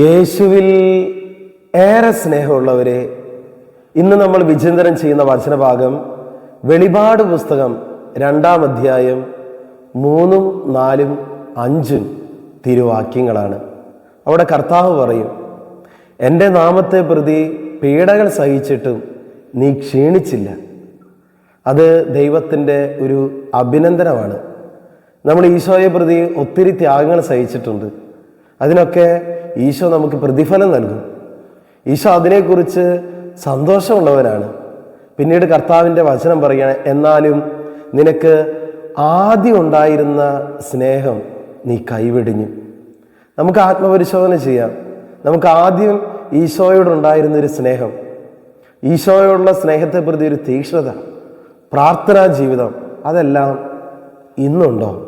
യേശുവിൽ ഏറെ സ്നേഹമുള്ളവരെ ഇന്ന് നമ്മൾ വിചിന്തനം ചെയ്യുന്ന വചനഭാഗം വെളിപാട് പുസ്തകം രണ്ടാം അധ്യായം മൂന്നും നാലും അഞ്ചും തിരുവാക്യങ്ങളാണ്. അവിടെ കർത്താവ് പറയും എന്റെ നാമത്തെ പ്രതി പീഡകൾ സഹിച്ചിട്ടും നീ ക്ഷീണിച്ചില്ല. അത് ദൈവത്തിന്റെ ഒരു അഭിനന്ദനമാണ്. നമ്മൾ ഈശോയെ പ്രതി ഒത്തിരി ത്യാഗങ്ങൾ സഹിച്ചിട്ടുണ്ട്. അതിനൊക്കെ ഈശോ നമുക്ക് പ്രതിഫലം നൽകും. ഈശോ അതിനെക്കുറിച്ച് സന്തോഷമുള്ളവനാണ് പിന്നീട് കർത്താവിന്റെ വചനം പറയുകയാണ് എന്നാലും നിനക്ക് ആദ്യം ഉണ്ടായിരുന്ന സ്നേഹം നീ കൈവെടിഞ്ഞു. നമുക്ക് ആത്മപരിശോധന ചെയ്യാം. നമുക്ക് ആദ്യം ഈശോയോടുണ്ടായിരുന്ന ഒരു സ്നേഹം. ഈശോയോടുള്ള സ്നേഹത്തെ പ്രതി ഒരു തീക്ഷ്ണത പ്രാർത്ഥനാ ജീവിതം അതെല്ലാം ഇന്നുണ്ടോ?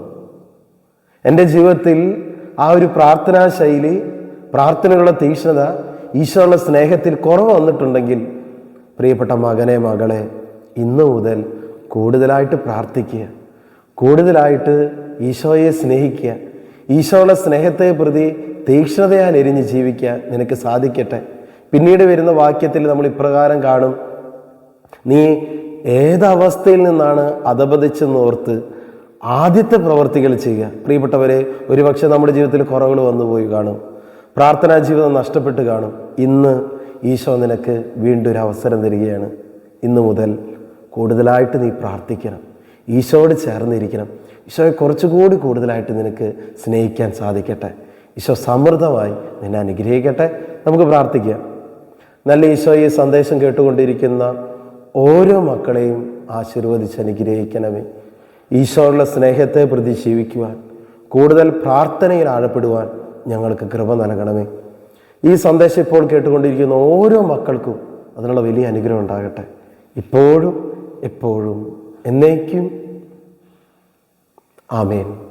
എന്റെ ജീവിതത്തിൽ ആ ഒരു പ്രാർത്ഥനാ ശൈലി പ്രാർത്ഥനകളുടെ തീക്ഷ്ണത ഈശോയുടെ സ്നേഹത്തിൽ കുറവ് വന്നിട്ടുണ്ടെങ്കിൽ പ്രിയപ്പെട്ട മകനെ മകളെ ഇന്നു മുതൽ കൂടുതലായിട്ട് പ്രാർത്ഥിക്കുക. കൂടുതലായിട്ട് ഈശോയെ സ്നേഹിക്കുക. ഈശോയുടെ സ്നേഹത്തെ പ്രതി തീക്ഷ്ണതയാൽ എരിഞ്ഞ് ജീവിക്കാൻ നിനക്ക് സാധിക്കട്ടെ. പിന്നീട് വരുന്ന വാക്യത്തിൽ നമ്മൾ ഇപ്രകാരം കാണും. നീ ഏതവസ്ഥയിൽ നിന്നാണ് അധപതിച്ചെന്ന് ഓർത്ത് ആദ്യത്തെ പ്രവർത്തികൾ ചെയ്യുക. പ്രിയപ്പെട്ടവരെ ഒരുപക്ഷെ നമ്മുടെ ജീവിതത്തിൽ കുറവുകൾ വന്നു പോയി കാണും. പ്രാർത്ഥനാ ജീവിതം നഷ്ടപ്പെട്ട് കാണും. ഇന്ന് ഈശോ നിനക്ക് വീണ്ടും ഒരു അവസരം തരികയാണ്. ഇന്ന് മുതൽ കൂടുതലായിട്ട് നീ പ്രാർത്ഥിക്കണം. ഈശോയോട് ചേർന്നിരിക്കണം. ഈശോയെ കുറച്ചുകൂടി കൂടുതലായിട്ട് നിനക്ക് സ്നേഹിക്കാൻ സാധിക്കട്ടെ. ഈശോ സമൃദ്ധമായി നിന്നെ അനുഗ്രഹിക്കട്ടെ. നമുക്ക് പ്രാർത്ഥിക്കാം. നല്ല ഈശോ ഈ സന്ദേശം കേട്ടുകൊണ്ടിരിക്കുന്ന ഓരോ മക്കളെയും ആശീർവദിച്ച് അനുഗ്രഹിക്കണമേ. ഈശോയുള്ള സ്നേഹത്തെ പ്രതി ജീവിക്കുവാൻ കൂടുതൽ പ്രാർത്ഥനയിൽ ആഴപ്പെടുവാൻ ഞങ്ങൾക്ക് കൃപ നൽകണമേ. ഈ സന്ദേശം ഇപ്പോൾ കേട്ടുകൊണ്ടിരിക്കുന്ന ഓരോ മക്കൾക്കും അതിനുള്ള വലിയ അനുഗ്രഹം ഉണ്ടാകട്ടെ. ഇപ്പോഴും എപ്പോഴും എന്നേക്കും. ആമേൻ.